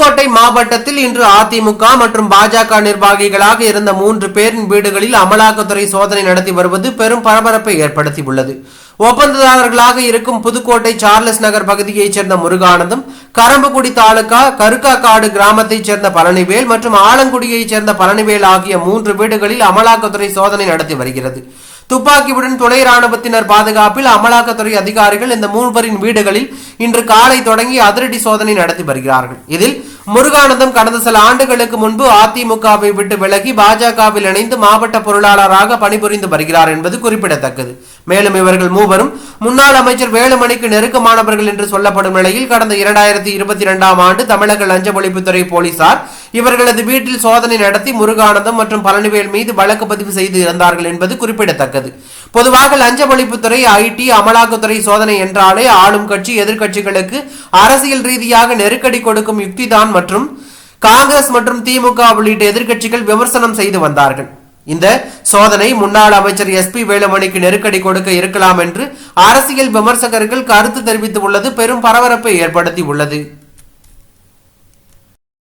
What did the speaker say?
புதுக்கோட்டை மாவட்டத்தில் இன்று அதிமுக மற்றும் பாஜக நிர்வாகிகளாக இருந்த மூன்று பேரின் வீடுகளில் அமலாக்கத்துறை சோதனை நடத்தி வருவது பெரும் பரபரப்பை ஏற்படுத்தியுள்ளது. ஒப்பந்ததாரர்களாக இருக்கும் புதுக்கோட்டை சார்லஸ் நகர் பகுதியைச் சேர்ந்த முருகானந்தம் கரம்பக்குடி தாலுகா கருக்காக்காடு கிராமத்தைச் சேர்ந்த பழனிவேல் மற்றும் ஆலங்குடியைச் சேர்ந்த பழனிவேல் ஆகிய மூன்று வீடுகளில் அமலாக்கத்துறை சோதனை நடத்தி வருகிறது. துப்பாக்கியுடன் துணை ராணுவத்தினர் பாதுகாப்பில் அமலாக்கத்துறை அதிகாரிகள் இந்த மூவரின் வீடுகளில் இன்று காலை தொடங்கி அதிரடி சோதனை நடத்தி வருகிறார்கள். இதில் முருகானந்தம் கடந்த சில ஆண்டுகளுக்கு முன்பு அதிமுகவை விட்டு விலகி பாஜகவில் இணைந்து மாவட்ட பொருளாளராக பணிபுரிந்து வருகிறார் என்பது குறிப்பிடத்தக்கது. மேலும் இவர்கள் மூவரும் முன்னாள் அமைச்சர் வேலுமணிக்கு நெருக்கமானவர்கள் என்று சொல்லப்படும் நிலையில் கடந்த இரண்டாயிரத்தி இருபத்தி இரண்டாம் ஆண்டு தமிழக லஞ்ச ஒழிப்புத்துறை போலீசார் இவர்களது வீட்டில் சோதனை நடத்தி முருகானந்தம் மற்றும் பழனிவேல் மீது வழக்கு பதிவு செய்து இருந்தார்கள் என்பது குறிப்பிடத்தக்கது. பொதுவாக லஞ்ச ஒழிப்புத்துறை ஐடி அமலாக்கத்துறை சோதனை என்றாலே ஆளும் கட்சி எதிர்கட்சிகளுக்கு அரசியல் ரீதியாக நெருக்கடி கொடுக்கும் யுக்திதான் மற்றும் காங்கிரஸ் மற்றும் திமுக உள்ளிட்ட எதிர்க்கட்சிகள் விமர்சனம் செய்து வந்தார்கள். இந்த சோதனை முன்னாள் அமைச்சர் எஸ்பி வேலுமணிக்கு நெருக்கடி கொடுக்க இருக்கலாம் என்று அரசியல் விமர்சகர்கள் கருத்து தெரிவித்து உள்ளது பெரும் பரபரப்பை ஏற்படுத்தி உள்ளது.